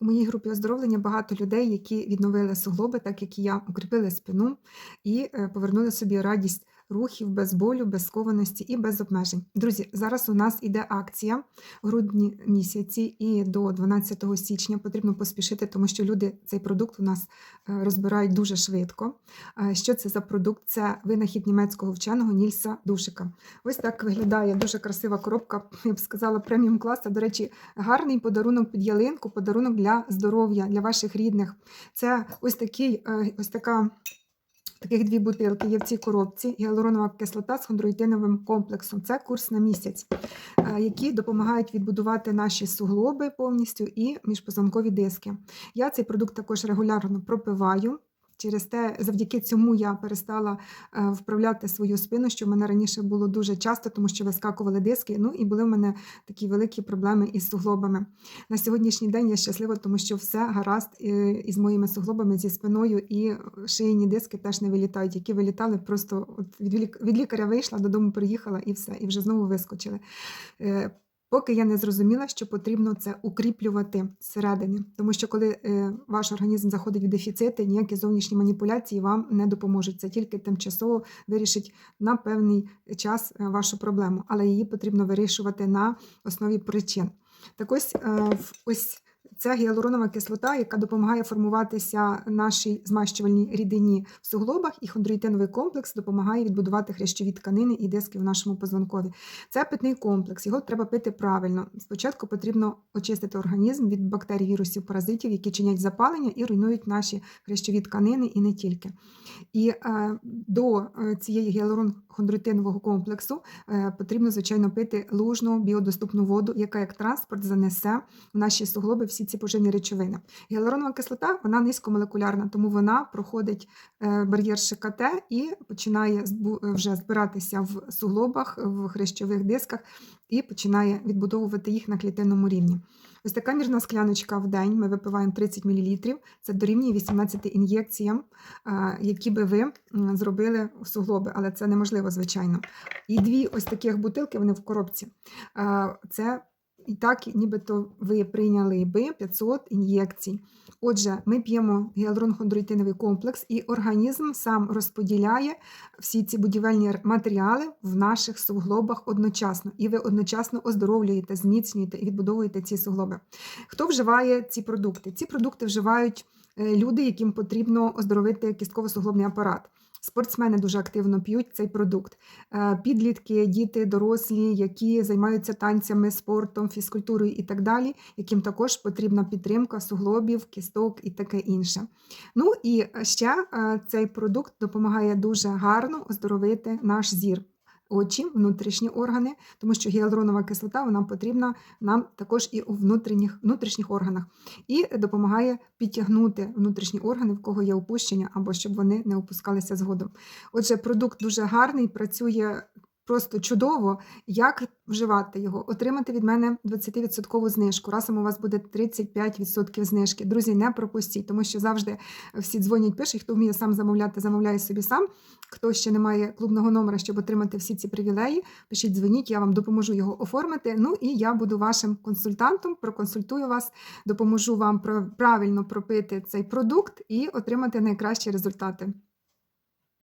У моїй групі оздоровлення багато людей, які відновили суглоби, так як і я, укріпили спину і е, повернули собі радість рухів без болю, без скованості і без обмежень. Друзі, зараз у нас іде акція в грудні місяці і до 12 січня потрібно поспішити, тому що люди цей продукт у нас е, розбирають дуже швидко. Е, Що це за продукт? Це винахід німецького вченого Нільса Душика. Ось так виглядає дуже красива коробка, я б сказала, преміум класу. До речі, гарний подарунок під ялинку, подарунок для здоров'я, для ваших рідних. Це ось такий, е, ось така. Таких дві бутилки є в цій коробці гіалуронова кислота з хондроїтиновим комплексом. Це курс на місяць, е, які допомагають відбудувати наші суглоби повністю і міжпозвонкові диски. Я цей продукт також регулярно пропиваю. Через те, завдяки цьому я перестала е, вправляти свою спину, що в мене раніше було дуже часто, тому що вискакували диски. Ну і були в мене такі великі проблеми із суглобами. На сьогоднішній день я щаслива, тому що все гаразд е, із моїми суглобами, зі спиною, і шийні диски теж не вилітають, які вилітали просто від, лік- від лікаря вийшла, додому приїхала і все, і вже знову вискочили. Поки я не зрозуміла, що потрібно це укріплювати зсередини, тому що коли е, ваш організм заходить в дефіцити, ніякі зовнішні маніпуляції вам не допоможуть. Це тільки тимчасово вирішить на певний час е, вашу проблему, але її потрібно вирішувати на основі причин. Так ось, е, ось ця гіалуронова кислота, яка допомагає формуватися нашій змащувальній рідині в суглобах, і хондроїтиновий комплекс допомагає відбудувати хрящові тканини і диски в нашому позвонкові. Це питний комплекс, його треба пити правильно. Спочатку потрібно очистити організм від бактерій, вірусів, паразитів, які чинять запалення і руйнують наші хрящові тканини і не тільки. І е, до е, цієї гіалурон-хондроїтинового комплексу е, потрібно, звичайно, пити лужну біодоступну воду, яка як транспорт занесе в наші суглоби всі ці поживні речовини. Гіалуронова кислота вона низькомолекулярна, тому вона проходить е, бар'єр ШКТ і починає вже збиратися в суглобах, в хрящових дисках і починає відбудовувати їх на клітинному рівні. Ось така мірна скляночка в день. Ми випиваємо 30 мл. Це дорівнює 18 ін'єкціям, е, які би ви зробили в суглоби, але це неможливо, звичайно. І дві ось таких бутилки, вони в коробці. Е, Це і так, нібито ви прийняли би 500 ін'єкцій. Отже, ми п'ємо гіалурон-хондроїтиновий комплекс, і організм сам розподіляє всі ці будівельні матеріали в наших суглобах одночасно. І ви одночасно оздоровлюєте, зміцнюєте і відбудовуєте ці суглоби. Хто вживає ці продукти? Ці продукти вживають е, люди, яким потрібно оздоровити кістково-суглобний апарат. Спортсмени дуже активно п'ють цей продукт. Е, Підлітки, діти, дорослі, які займаються танцями, спортом, фізкультурою і так далі, яким також потрібна підтримка суглобів, кісток і таке інше. Ну і ще е, цей продукт допомагає дуже гарно оздоровити наш зір. Очі, внутрішні органи, тому що гіалуронова кислота вона потрібна нам також і у внутрішніх, внутрішніх органах, і допомагає підтягнути внутрішні органи, в кого є опущення, або щоб вони не опускалися згодом. Отже, продукт дуже гарний, працює просто чудово. Як вживати його? Отримати від мене 20% знижку. Разом у вас буде 35% знижки. Друзі, не пропустіть, тому що завжди всі дзвонять, пишуть, хто вміє сам замовляти, замовляє собі сам. Хто ще не має клубного номера, щоб отримати всі ці привілеї, пишіть, дзвоніть, я вам допоможу його оформити. Ну і я буду вашим консультантом, проконсультую вас, допоможу вам правильно пропити цей продукт і отримати найкращі результати.